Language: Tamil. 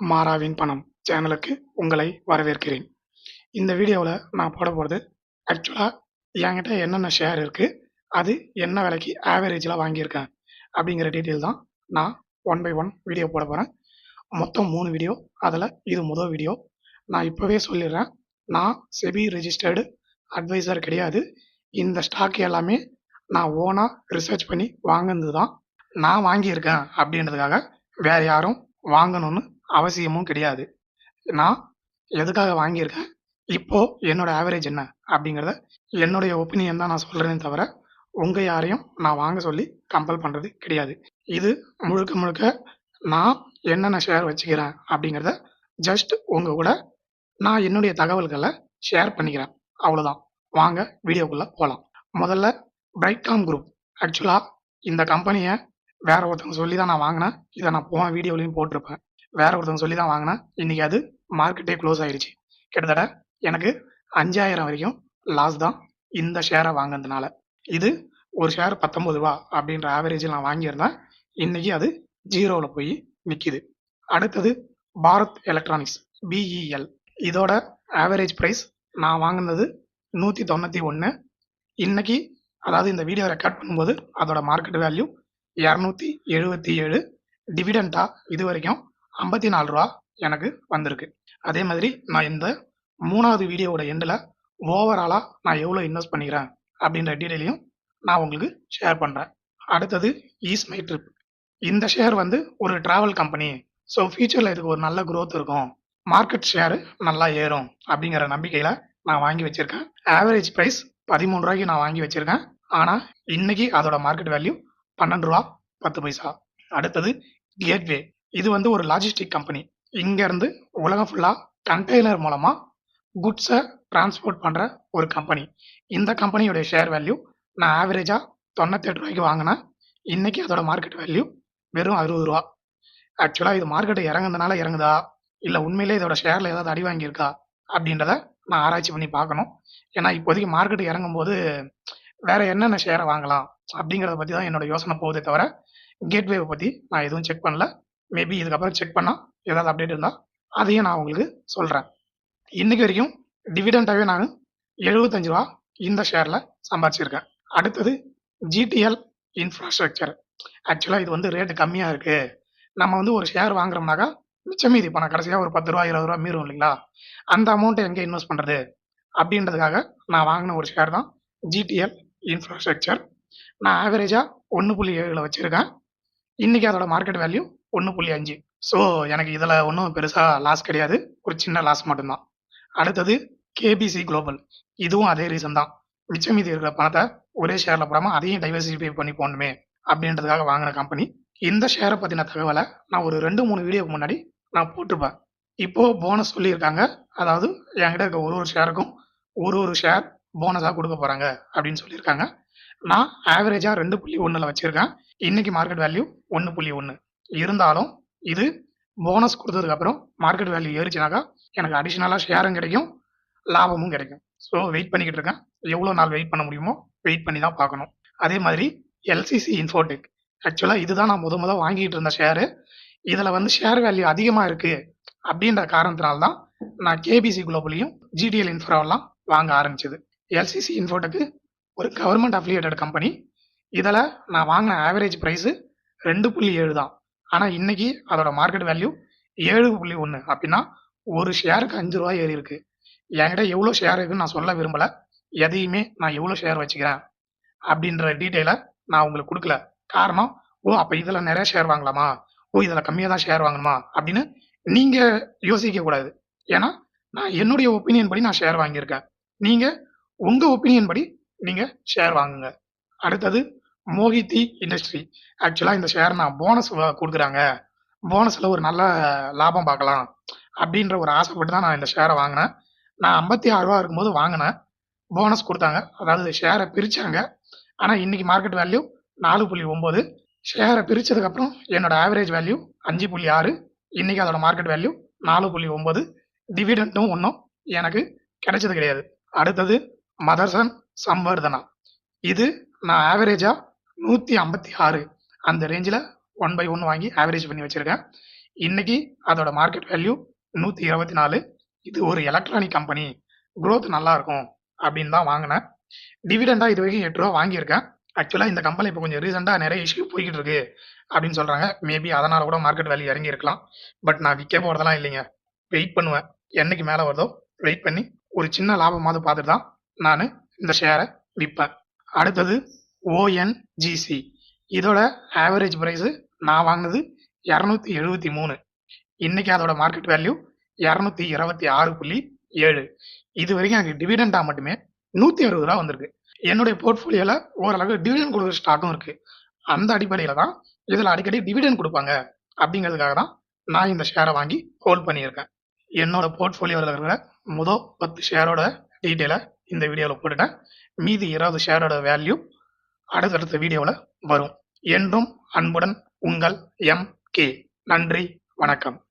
மாறாவின் பணம் சேனலுக்கு உங்களை வரவேற்கிறேன். இந்த வீடியோவில் நான் போட போகிறது ஆக்சுவலாக என்கிட்ட என்னென்ன ஷேர் இருக்குது அது என்ன விலைக்கு ஆவரேஜில் வாங்கியிருக்கேன் அப்படிங்கிற டீட்டெயில் தான் நான் ஒன் பை ஒன் வீடியோ போட போகிறேன் மொத்தம் மூணு வீடியோ அதில் இது முதல் வீடியோ நான் இப்போவே சொல்லிடுறேன் நான் செபி ரெஜிஸ்டர்டு அட்வைசர் கிடையாது. இந்த ஸ்டாக் எல்லாமே நான் ஓனாக ரிசர்ச் பண்ணி வாங்கினது தான் நான் வாங்கியிருக்கேன் அப்படின்றதுக்காக வேறு யாரும் வாங்கணும்னு அவசியமும் கிடையாது. நான் எதுக்காக வாங்கியிருக்கேன்? இப்போ என்னோட ஆவரேஜ் என்ன? அப்படிங்கிறத என்னுடைய ஒப்பீனியன் தான் நான் சொல்கிறேனே தவிர உங்கள் யாரையும் நான் வாங்க சொல்லி கம்பல் பண்ணுறது கிடையாது. இது முழுக்க முழுக்க நான் என்னென்ன ஷேர் வச்சுக்கிறேன் அப்படிங்கிறத ஜஸ்ட் உங்கள் கூட நான் என்னுடைய தகவல்களை ஷேர் பண்ணிக்கிறேன். அவ்வளோதான் வாங்க வீடியோக்குள்ளே போகலாம் முதல்ல பிரைட்காம் குரூப் ஆக்சுவலாக இந்த கம்பெனியை வேற ஒருத்தவங்க சொல்லி தான் நான் வாங்கினேன். இதை நான் போன வீடியோலையும் போட்டிருப்பேன். வேற ஒருத்தவங்க சொல்லி தான் வாங்கினேன். இன்றைக்கி அது மார்க்கெட்டே க்ளோஸ் ஆயிடுச்சு கிட்டத்தட்ட எனக்கு அஞ்சாயிரம் வரைக்கும் லாஸ் தான் இந்த ஷேரை வாங்கினதுனால. இது ஒரு ஷேர் பத்தொம்பது ரூபா அப்படின்ற ஆவரேஜில் நான் வாங்கியிருந்தேன். இன்றைக்கி அது ஜீரோவில் போய் நிற்கிது அடுத்தது பாரத் எலக்ட்ரானிக்ஸ் பிஇஎல் இதோட ஆவரேஜ் ப்ரைஸ் நான் வாங்கினது நூற்றி தொண்ணூற்றி ஒன்று இன்னைக்கு அதாவது இந்த வீடியோ ரெக்கார்ட் பண்ணும்போது அதோட மார்க்கெட் வேல்யூ இரநூத்தி எழுபத்தி ஏழு. டிவிடெண்ட்டாக இது வரைக்கும் ஐம்பத்தி நாலு ரூபா எனக்கு வந்திருக்கு. அதே மாதிரி நான் இந்த மூணாவது வீடியோவோட எண்டில் ஓவராலாக நான் எவ்வளோ இன்வெஸ்ட் பண்ணிக்கிறேன் அப்படின்ற டீட்டெயிலையும் நான் உங்களுக்கு ஷேர் பண்ணுறேன் அடுத்தது ஈஸ் மை ட்ரிப் இந்த ஷேர் வந்து ஒரு ட்ராவல் கம்பெனி ஸோ ஃபியூச்சரில் இதுக்கு ஒரு நல்ல க்ரோத் இருக்கும். மார்க்கெட் ஷேரு நல்லா ஏறும் அப்படிங்கிற நம்பிக்கையில் நான் வாங்கி வச்சுருக்கேன். ஆவரேஜ் ப்ரைஸ் பதிமூணு ரூபாய்க்கு நான் வாங்கி வச்சுருக்கேன். ஆனால் இன்னைக்கு அதோட மார்க்கெட் வேல்யூ பன்னெண்டு ரூபா பத்து பைசா. அடுத்தது கேட்வே இது வந்து ஒரு லாஜிஸ்டிக் கம்பெனி இங்கேருந்து உலகம் ஃபுல்லாக கண்டெய்னர் மூலமாக குட்ஸை டிரான்ஸ்போர்ட் பண்ணுற ஒரு கம்பெனி இந்த கம்பெனியோடைய ஷேர் வேல்யூ நான் ஆவரேஜாக தொண்ணூத்தெட்டு ரூபாய்க்கு வாங்கினேன். இன்றைக்கி அதோட மார்க்கெட் வேல்யூ வெறும் அறுபது ரூபா. ஆக்சுவலாக இது மார்க்கெட்டு இறங்குனதுனால இறங்குதா? இல்லை உண்மையிலே இதோட ஷேரில் ஏதாவது அடி வாங்கியிருக்கா? அப்படின்றத நான் ஆராய்ச்சி பண்ணி பார்க்கணும். ஏன்னா இப்போதைக்கு மார்க்கெட் இறங்கும்போது வேற என்னென்ன ஷேரை வாங்கலாம்? அப்படிங்கிறத பற்றி தான் என்னோட யோசனை போகுதே தவிர கேட்வேவை பற்றி நான் எதுவும் செக் பண்ணல. மேபி இதுக்கப்புறம் செக் பண்ணால் ஏதாவது அப்டேட் இருந்தால் அதையும் நான் உங்களுக்கு சொல்கிறேன் இன்னைக்கு வரைக்கும் டிவிடெண்டாகவே நான் எழுபத்தஞ்சு ரூபா இந்த ஷேரில் சம்பாதிச்சிருக்கேன். அடுத்தது ஜிடிஎல் இன்ஃப்ராஸ்ட்ரக்சர் ஆக்சுவலாக இது வந்து ரேட்டு கம்மியாக இருக்குது நம்ம வந்து ஒரு ஷேர் வாங்குறோம்னாக்கா மிச்சம் மீதி பணம் கடைசியாக ஒரு பத்து ரூபா இருபது ரூபா மீறும் இல்லைங்களா? அந்த அமௌண்ட்டை எங்கே இன்வெஸ்ட் பண்ணுறது அப்படின்றதுக்காக நான் வாங்கின ஒரு ஷேர் தான் ஜிடிஎல் இன்ஃப்ராஸ்ட்ரக்சர் நான் ஆவரேஜாக ஒன்று புள்ளி ஏழில் வச்சுருக்கேன். இன்றைக்கி அதோட மார்க்கெட் வேல்யூ ஒன்று புள்ளி அஞ்சு. ஸோ எனக்கு இதில் ஒன்றும் பெருசாக லாஸ் கிடையாது. ஒரு சின்ன லாஸ் மட்டும்தான். அடுத்தது கேபிசி குளோபல் இதுவும் அதே ரீசன் தான். மிச்சம் மீதி இருக்கிற பணத்தை ஒரே ஷேரில் போடாமல் அதையும் டைவர்சிஃபை பண்ணி போகணுமே அப்படின்றதுக்காக வாங்கின கம்பெனி இந்த ஷேரை பற்றின தகவலை நான் ஒரு ரெண்டு மூணு வீடியோக்கு முன்னாடி நான் போட்டிருப்பேன். இப்போது போனஸ் சொல்லியிருக்காங்க. அதாவது என்கிட்ட இருக்க ஒரு ஒரு ஷேருக்கும் ஒரு ஒரு ஷேர் போனஸாக கொடுக்க போகிறாங்க அப்படின்னு சொல்லியிருக்காங்க. நான் ஆவரேஜாக ரெண்டு புள்ளி ஒன்றில் வச்சுருக்கேன். இன்றைக்கி மார்க்கெட் வேல்யூ ஒன்று புள்ளி ஒன்று இருந்தாலும் இது போனஸ் கொடுத்ததுக்கப்புறம் மார்க்கெட் வேல்யூ ஏறிச்சுனாக்கா எனக்கு அடிஷ்னலாக ஷேரும் கிடைக்கும் லாபமும் கிடைக்கும். ஸோ வெயிட் பண்ணிக்கிட்டு இருக்கேன். எவ்வளோ நாள் வெயிட் பண்ண முடியுமோ வெயிட் பண்ணி தான் பார்க்கணும். அதே மாதிரி எல்சிசி இன்ஃபோடெக் ஆக்சுவலாக இதுதான் நான் முத முத வாங்கிட்டு இருந்த ஷேரு இதில் வந்து ஷேர் வேல்யூ அதிகமாக இருக்குது அப்படின்ற காரணத்தினால்தான் நான் கேபிசி குளோபலையும் ஜிடிஎல் இன்ஃப்ராவெல்லாம் வாங்க ஆரம்பிச்சது. எல்சிசி இன்ஃபோடெக்கு ஒரு கவர்மெண்ட் அஃபிலியேட்டட் கம்பெனி இதில் நான் வாங்கின ஆவரேஜ் ப்ரைஸு ரெண்டு புள்ளி ஏழு தான். ஆனால் இன்னைக்கு அதோட மார்க்கெட் வேல்யூ ஏழு புள்ளி ஒன்று அப்படின்னா ஒரு ஷேருக்கு அஞ்சு ரூபாய் ஏறி இருக்கு என்கிட்ட எவ்வளோ ஷேர் இருக்குன்னு நான் சொல்ல விரும்பலை. எதையுமே நான் எவ்வளோ ஷேர் வச்சுக்கிறேன்? அப்படின்ற டீட்டெயிலை நான் உங்களுக்கு கொடுக்கல. காரணம் ஓ அப்போ இதில் நிறைய ஷேர் வாங்கலாமா? ஓ இதில் கம்மியாக தான் ஷேர் வாங்கணுமா? அப்படின்னு நீங்கள் யோசிக்க கூடாது. ஏன்னா நான் என்னுடைய ஒப்பீனியன் படி நான் ஷேர் வாங்கியிருக்கேன். நீங்கள் உங்கள் ஒப்பீனியன் படி நீங்கள் ஷேர் வாங்குங்க. அடுத்தது மோகிதி இண்டஸ்ட்ரி ஆக்சுவலாக இந்த ஷேர் நான் போனஸ் கொடுக்குறாங்க. போனஸில் ஒரு நல்ல லாபம் பார்க்கலாம் அப்படின்ற ஒரு ஆசைப்பட்டு தான் நான் இந்த ஷேரை வாங்கினேன். நான் ஐம்பத்தி ஆறு ரூபா இருக்கும்போது வாங்கினேன். போனஸ் கொடுத்தாங்க. அதாவது ஷேரை பிரித்தாங்க ஆனால் இன்னைக்கு மார்க்கெட் வேல்யூ நாலு புள்ளி ஒம்பது. ஷேரை பிரித்ததுக்கப்புறம் என்னோட ஆவரேஜ் வேல்யூ அஞ்சு புள்ளி ஆறு. இன்றைக்கி அதோட மார்க்கெட் வேல்யூ நாலு புள்ளி ஒம்பது. டிவிடெண்ட்டும் ஒன்றும் எனக்கு கிடைச்சது கிடையாது. அடுத்தது மதர்சன் சம்வர்தனா. இது நான் ஆவரேஜாக நூற்றி ஐம்பத்தி ஆறு. அந்த ரேஞ்சில் ஒன் பை ஒன் வாங்கி ஆவரேஜ் பண்ணி வச்சுருக்கேன். இன்றைக்கி அதோட மார்க்கெட் வேல்யூ நூற்றி இருபத்தி நாலு. இது ஒரு எலக்ட்ரானிக் கம்பெனி க்ரோத் நல்லா இருக்கும் அப்படின்னு தான் வாங்கினேன். டிவிடெண்டாக இது வரைக்கும் எட்டு ரூபா வாங்கியிருக்கேன். ஆக்சுவலாக இந்த கம்பெனி இப்போ கொஞ்சம் ரீசெண்டாக நிறைய இஷ்யூ போய்கிட்டு இருக்கு அப்படின்னு சொல்கிறாங்க மேபி அதனால் கூட மார்க்கெட் வேல்யூ இறங்கி இருக்கலாம். பட் நான் விற்க போகிறதெல்லாம் இல்லைங்க. வெயிட் பண்ணுவேன். என்னைக்கு மேலே வருதோ வெயிட் பண்ணி ஒரு சின்ன லாபமாவது பார்த்துட்டு தான் நான் இந்த ஷேரை விற்பேன் அடுத்தது ஓஎன்ஜிசி இதோட ஆவரேஜ் ப்ரைஸு நான் வாங்கினது இரநூத்தி எழுபத்தி மூணு. இன்றைக்கி அதோட மார்க்கெட் வேல்யூ இரநூத்தி இருபத்தி ஆறு புள்ளி ஏழு. இது வரைக்கும் எனக்கு டிவிடெண்டாக மட்டுமே நூற்றி அறுபது ரூபா வந்திருக்கு. என்னுடைய போர்ட்ஃபோலியோவில் ஓரளவுக்கு டிவிடெண்ட் கொடுக்குற ஸ்டாக்கும் இருக்குது அந்த அடிப்படையில் தான் இதில் அடிக்கடி டிவிடெண்ட் கொடுப்பாங்க. அப்படிங்கிறதுக்காக தான் நான் இந்த ஷேரை வாங்கி ஹோல்ட் பண்ணியிருக்கேன். என்னோட போர்ட்ஃபோலியோவில் இருக்கிற முதல் பத்து ஷேரோட டீட்டெயிலை இந்த வீடியோவில் போட்டுட்டேன். மீதி இருபது ஷேரோட வேல்யூ அடுத்தடுத்த வீடியோவில் வரும். என்றும் அன்புடன் உங்கள் எம் கே. நன்றி வணக்கம்.